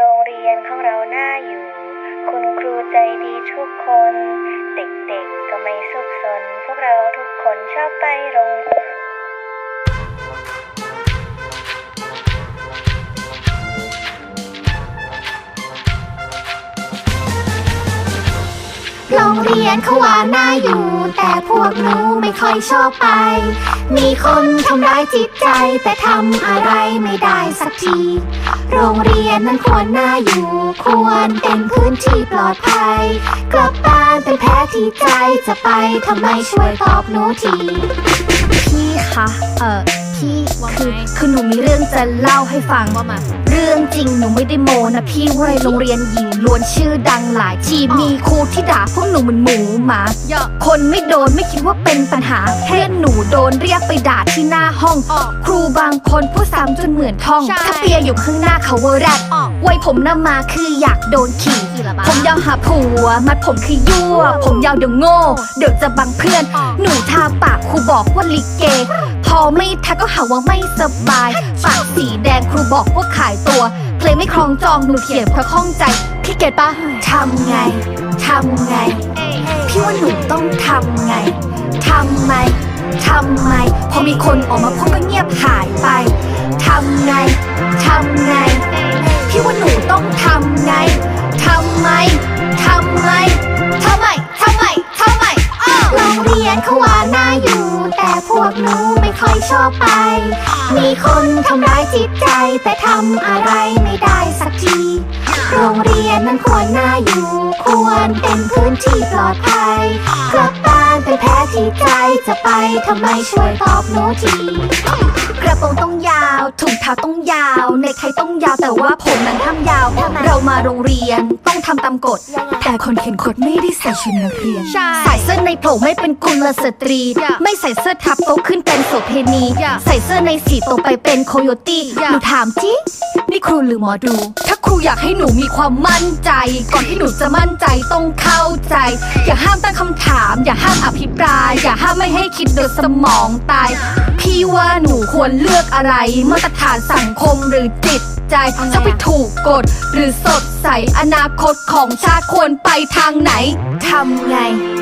โรงเรียนของเราน่าอยู่ คุณครูใจดีทุกคน เด็กๆก็ไม่สุขสน พวกเราทุกคนชอบไปโรง เรียนเขาว่าน่าอยู่ แต่พวกหนูไม่ค่อยชอบไป มีคนทำร้ายจิตใจ แต่ทำอะไรไม่ได้สักที โรงเรียนนั้นควรน่าอยู่ ควรเป็นพื้นที่ปลอดภัย กลับบ้านเป็นแพ้ที่ใจจะไปทำไมช่วยตอบหนูทีพี่คะเอ่อ พี่ว่าไงคือคือหนูมีเรื่องจะเล่าให้ฟังว่ามาเรื่องจริงหนูไม่ได้โมนะพี่เว้ยโรงเรียนหญิงล้วนชื่อดังหลายที่มีครูที่ด่าพวกหนูเหมือนหมูหมาเยอะคนไม่โดนไม่คิดว่าเป็นปัญหาเพื่อนหนูโดนเรียกไปด่าที่หน้าห้องออกครูบางคนพูดซ้ำจนเหมือนท่องใช่ถ้าเปียอยู่ข้างหน้าเขาว่าแรดออกไว้ผมหน้ามาคืออยากโดนขี่ขี่ละบ้าผมยาวหาผัวมัดผมคือยั่ว ผมยาวเดี๋ยวโง่ เดี๋ยวจะบังเพื่อนออกหนูทาปากครูบอกว่าลิเก พอไม่ทักก็หาว่าไม่สบายปากสีแดงครูบอกว่าขายตัว เพลงไม่คล้องจองหนูเขียนเพราะข้องใจ พี่เกดปะทำไง ทำไง พี่ว่าหนูต้องทำไง ทำไม ทำไม พอมีคนออกมาพูดก็เงียบหายไป ทำไง ทำ ไป มีคนทำร้ายจิตใจ แต่ทำอะไรไม่ได้สักที โรงเรียนนั้นควรน่าอยู่ ควรเป็นพื้นที่ปลอดภัยกลับบ้านเป็นแพ้ที่ใจจะไปทำไมช่วยตอบหนูทีกระโปรงต้องยาวถุงเท้าต้องยาวในไทยต้องยาวแต่ว่าผมนั้นห้ามยาว เรามาโรงเรียนต้องทำตามกฎ แต่คนเขียนกฎไม่ได้ใส่ชุดนักเรียนใช่ใส่เสื้อ ในโปร่งไม่เป็นกุลสตรีอย่าไม่ใส่เสื้อทับโตขึ้นเป็นโสเพณีอย่าใส่เสื้อในสีโตไปเป็นโคโยตี้อย่าหนูถามจริงนี่ครูหรือหมอดู ถ้าครูอยากให้หนูมีความมั่นใจ ก่อนที่หนูจะมั่นใจต้องเข้าใจ อย่าห้ามตั้งคำถาม อย่าห้ามอภิปราย อย่าห้ามไม่ให้คิดโดยสมองตาย พี่ว่าหนูควรเลือกอะไร มาตรฐานสังคมหรือจิตใจจะไปถูกกฎหรือสดใส อนาคตของชาติควรไปทางไหนทำไง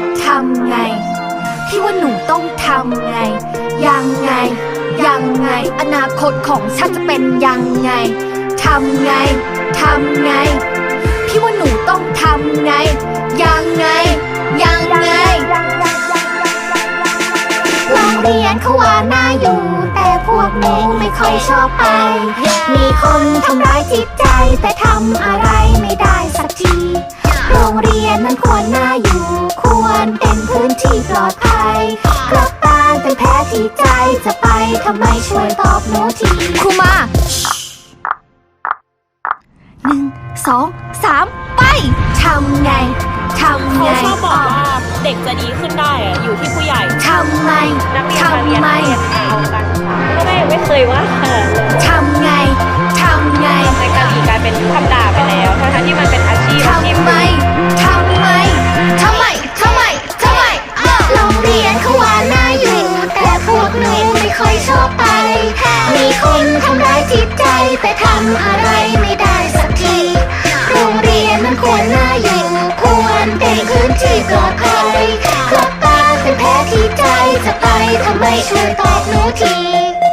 ทำไง พี่ว่าหนูต้องทำไง ยังไง ยังไง อนาคตของชาติจะเป็นยังไงทำไงทำไง พี่ว่าหนูต้องทำไง ยังไง ยังไงโรงเรียนเขาว่าน่าอยู่ แต่พวกหนูไม่ค่อยชอบไป มีคนทำร้ายจิตใจแต่ทำอะไร ทำไมช่วยตอบหนูทีครูมาหนึ่งสองสามไปทำไงทำเขาไงชอบบอกว่าเด็กจะดีขึ้นได้อะอยู่ที่ผู้ใหญ่ทำไมนักเรียนมาทำเรียนไมเรียนเอากันค่ะก็ไม่ไม่เคยว่าขนาดเลยทำำอะไรไม่ได้สักที โรงเรียนมันควรน่าอยู่ ควรเป็นพื้นที่ปลอดภัยครับตาเป็นแพ้ที่ใจจะไปทำไมช่วยตอบหนูที